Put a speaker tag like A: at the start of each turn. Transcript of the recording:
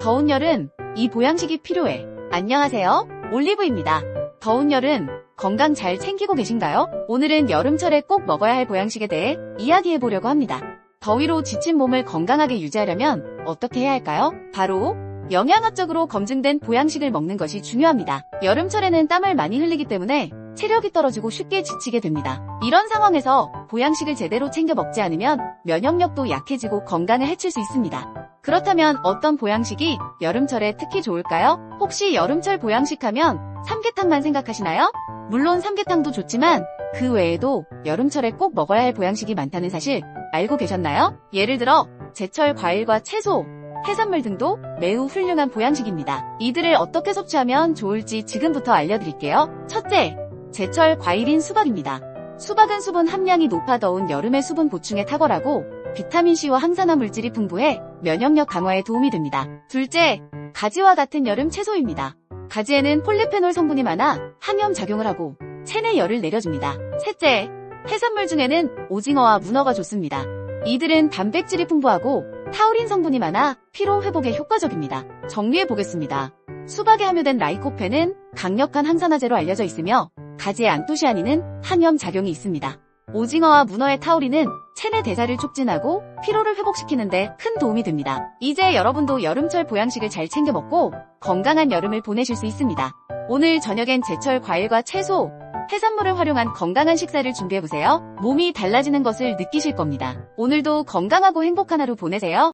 A: 더운 여름, 이 보양식이 필요해. 안녕하세요. 올리브입니다. 더운 여름, 건강 잘 챙기고 계신가요? 오늘은 여름철에 꼭 먹어야 할 보양식에 대해 이야기해 보려고 합니다. 더위로 지친 몸을 건강하게 유지하려면 어떻게 해야 할까요? 바로 영양학적으로 검증된 보양식을 먹는 것이 중요합니다. 여름철에는 땀을 많이 흘리기 때문에 체력이 떨어지고 쉽게 지치게 됩니다. 이런 상황에서 보양식을 제대로 챙겨 먹지 않으면 면역력도 약해지고 건강을 해칠 수 있습니다. 그렇다면 어떤 보양식이 여름철에 특히 좋을까요? 혹시 여름철 보양식 하면 삼계탕만 생각하시나요? 물론 삼계탕도 좋지만 그 외에도 여름철에 꼭 먹어야 할 보양식이 많다는 사실 알고 계셨나요? 예를 들어 제철 과일과 채소, 해산물 등도 매우 훌륭한 보양식입니다. 이들을 어떻게 섭취하면 좋을지 지금부터 알려드릴게요. 첫째, 제철 과일인 수박입니다. 수박은 수분 함량이 높아 더운 여름의 수분 보충에 탁월하고 비타민C와 항산화 물질이 풍부해 면역력 강화에 도움이 됩니다. 둘째, 가지와 같은 여름 채소입니다. 가지에는 폴리페놀 성분이 많아 항염 작용을 하고 체내 열을 내려줍니다. 셋째, 해산물 중에는 오징어와 문어가 좋습니다. 이들은 단백질이 풍부하고 타우린 성분이 많아 피로 회복에 효과적입니다. 정리해 보겠습니다. 수박에 함유된 라이코펜은 강력한 항산화제로 알려져 있으며 가지의 안토시아닌은 항염 작용이 있습니다. 오징어와 문어의 타우린은 체내 대사를 촉진하고 피로를 회복시키는데 큰 도움이 됩니다. 이제 여러분도 여름철 보양식을 잘 챙겨 먹고 건강한 여름을 보내실 수 있습니다. 오늘 저녁엔 제철 과일과 채소, 해산물을 활용한 건강한 식사를 준비해보세요. 몸이 달라지는 것을 느끼실 겁니다. 오늘도 건강하고 행복한 하루 보내세요.